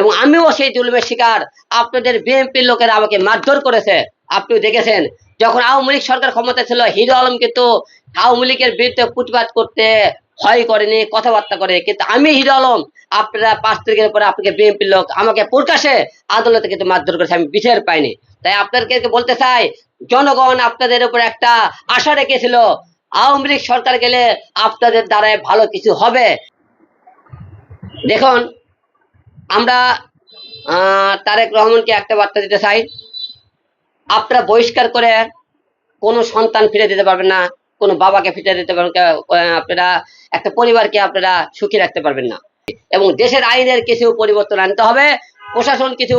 এবং আমিও সেই জুলুমের শিকার। আপনাদের বিএনপির লোকেরা আমাকে মারধর করেছে। আপনি দেখেছেন, যখন আওয়ামী লীগ সরকার ক্ষমতা ছিল, হিরো আলম কিন্তু আওয়ামী লীগের বিরুদ্ধে প্রতিবাদ করতে ভয় করেনি, কথাবার্তা করে। কিন্তু আমি হিরো আলম, আপনারা পাঁচ তারিখের পরে আপনাকে বিএনপির লোক আমাকে প্রকাশে আদালতে কিন্তু মারধর করেছে, আমি বিচার পাইনি। তাই আপনাদেরকে বলতে চাই, জনগণ আপনাদের উপর একটা আশা রেখেছিল, আওয়ামী লীগ সরকার গেলে আপনাদের দ্বারাই ভালো কিছু হবে। দেখুন আমরা তারেক রহমানকে একটা বার্তা দিতে চাই। আপনারা বহিষ্কার করে কোনো সন্তান ফিরে দিতে পারবেন না, কোনো বাবাকে ফিরে দিতে পারবেন আপনারা, একটা পরিবারকে আপনারা সুখী রাখতে পারবেন না। এবং দেশের আইনের কিছু পরিবর্তন আনতে হবে, প্রশাসন কিছু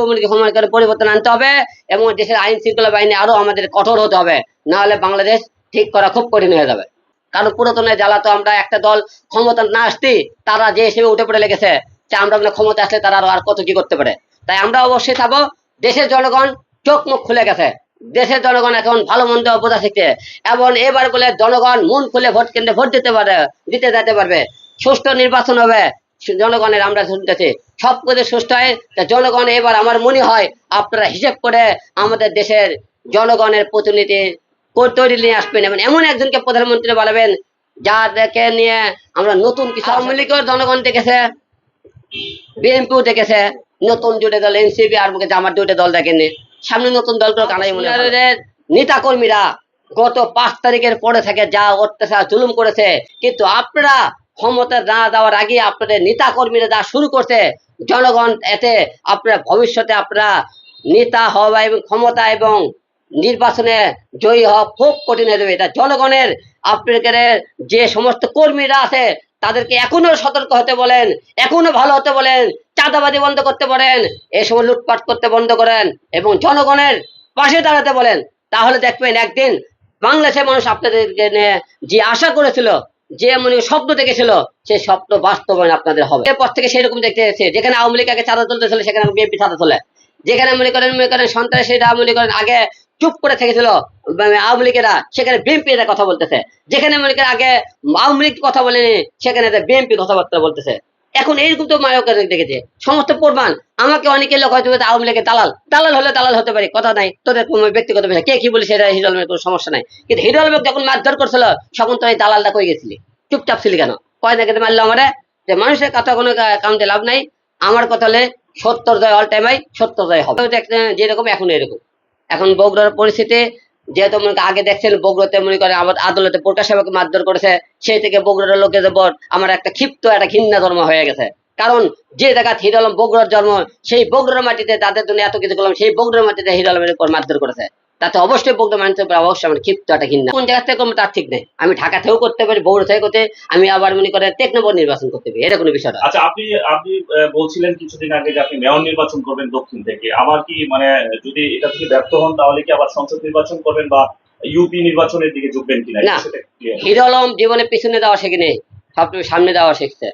করে পরিবর্তন আনতে হবে, এবং দেশের আইন শৃঙ্খলা বাহিনী আরও আমাদের কঠোর হতে হবে। না হলে বাংলাদেশ ঠিক করা খুব কঠিন হয়ে যাবে। কারণ পুরাতনের জ্বালা তো আমরা একটা দল ক্ষমতা না আসতেই তারা যে হিসেবে উঠে পড়ে লেগেছে যে আমরা ক্ষমতা আসলে তারা আর কত কি করতে পারে? তাই আমরা অবশ্যই থাকব দেশের জনগণ চোখ মুখ খুলে গেছে। দেশের জনগণ এখন ভালো মন্দ বোঝা শিখছে। এবং এবার বলে জনগণ মন খুলে ভোট কেন্দ্রে ভোট দিতে পারে দিতে যেতে পারবে। সুষ্ঠু নির্বাচন হবে জনগণের আমরা শুনতেছি। সব কিছু সুস্থ হয় তা জনগণ এবার আমার মনে হয় আপনারা হিসেব করে আমাদের দেশের জনগণের প্রতিনিধি তৈরি নিয়ে আসবেন। এবং এমন একজনকে প্রধানমন্ত্রী বানাবেন যাদেরকে নিয়ে আমরা নতুন কিছু আওয়ামী লীগের জনগণ দেখেছে। বিএনপিও দেখেছে নতুন দুটো দল এনসিপি আর মুখে জামার দুটো দল দেখেনি সামনে নতুন দলগুলো কানাই মনে নেতা কর্মীরা গত পাঁচ তারিখের পরে থেকে যা অত্যাচার জুলুম করেছে কিন্তু আপনারা ক্ষমতা না দেওয়ার আগে আপনাদের নেতা কর্মীরা যা শুরু করছে জনগণ এতে আপনারা ভবিষ্যতে আপনারা নেতা হওয়া এবং ক্ষমতা এবং নির্বাচনে জয়ী হওয়া খুব কঠিন হয়ে যাবে। এটা জনগণের আপনাদের যে সমস্ত কর্মীরা আছে তাদেরকে এখনও সতর্ক হতে বলেন, এখনও ভালো হতে বলেন, চাঁদাবাজি বন্ধ করতে বলেন এই সময় লুটপাট করতে বন্ধ করেন এবং জনগণের পাশে দাঁড়াতে বলেন। তাহলে দেখবেন একদিন বাংলাদেশের মানুষ আপনাদেরকে নিয়ে যে আশা করেছিল, যে মনে স্বপ্ন দেখেছিল, সেই স্বপ্ন বাস্তবায়ন আপনাদের হবে। এরপর থেকে সেরকম দেখতে এসেছে, যেখানে আওয়ামী লীগ আগে চাঁদা তুলতেছিল সেখানে বিএনপি চাঁদা তোলে। যেখানে মনে করেন মনে করেন সন্ত্রাস সেটা মনে করেন আগে চুপ করে থেকেছিল মানে আওয়ামী লীগেরা, সেখানে বিএনপি কথা বলতেছে। যেখানে করেন আগে আওয়ামী লীগ কথা বলেনি, সেখানে বিএনপি কথাবার্তা বলতেছে। এখন এইরকম তো মায়ক দেখেছে। সমস্ত প্রমাণ, আমাকে অনেকে লোক হয়তো আওয়ামী লীগের দালাল। দালাল হলে দালাল হতে পারে, কথা নাই। তোদের কোনো ব্যক্তিগত বিষয়, কে কি বলে সেটা হিরো আলমের কোনো সমস্যা নাই। কিন্তু হিরো আলমের যখন মারধর করছিল, তখন তো এই দালালটা কই গেছিলি? চুপচাপ ছিলি কেন? কয় না কেটে মারলো আমারে? যে মানুষের কথা কোনো কাউন্টে লাভ নাই। আমার কথা হলে সত্তর জয় অল টাইম সত্তর জয় হবে। যেরকম এখন এরকম। এখন বগুড়ার পরিস্থিতি, যেহেতু মনে আগে দেখছেন বগুড়াতে মনে করেন আমার আদালতে প্রকাশ আমাকে মারধর করেছে, সেই থেকে বগুড়ার লোকে যে বট, আমার একটা ক্ষিপ্ত একটা ঘৃণা ধর্ম হয়ে গেছে। কারণ যে জায়গা হিরো বগুড়ার জন্ম, সেই বগুড়ার মাটিতে তাদের জন্য এত কিছু করলাম, সেই বগুড়ার মাটিতে হিরো উপর মারধর করেছে। তাতে অবশ্যই বগুড়া মানুষের উপর অবশ্যই আমার ক্ষিপ্ত একটা ঘৃণা। কোন জায়গা থেকে করব তার ঠিক নেই। আমি ঢাকা থেকেও করতে পারি বগুড়া থেকে করতে আমি আবার মনে করে টেকনোবর নির্বাচন করতে পারি। এটা কোনো বিষয় আচ্ছা আপনি আপনি বলছিলেন কিছুদিন আগে যে আপনি মেয়র নির্বাচন করবেন দক্ষিণ থেকে। আবার কি মানে যদি এটা থেকে ব্যর্থ হন তাহলে কি আবার সংসদ নির্বাচন করবেন বা ইউপি নির্বাচনের দিকে ঝুঁকবেন কিনা? না। হিরো আলম জীবনে পিছনে দেওয়া শেখেনি। সবটুকু সামনে দেওয়া শিখছে।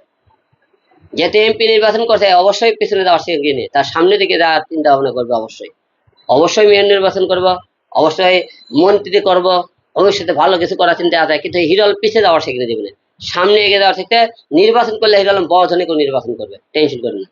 যেহেতু এমপি নির্বাচন করছে অবশ্যই পিছনে দেওয়া শেখেনি। তার সামনে দিকে দেওয়ার চিন্তা ভাবনা করবে অবশ্যই। অবশ্যই মেয়র নির্বাচন করব। অবশ্যই মন্ত্রী করব ভবিষ্যতে ভালো কিছু করার চিন্তা আছে, কিন্তু হিরল পিছিয়ে যাওয়ার শেখেনি জীবনে সামনে এগিয়ে যাওয়ার শিখতে নির্বাচন করলে হিরল বড় ধরনের নির্বাচন করবে, টেনশন করবে না।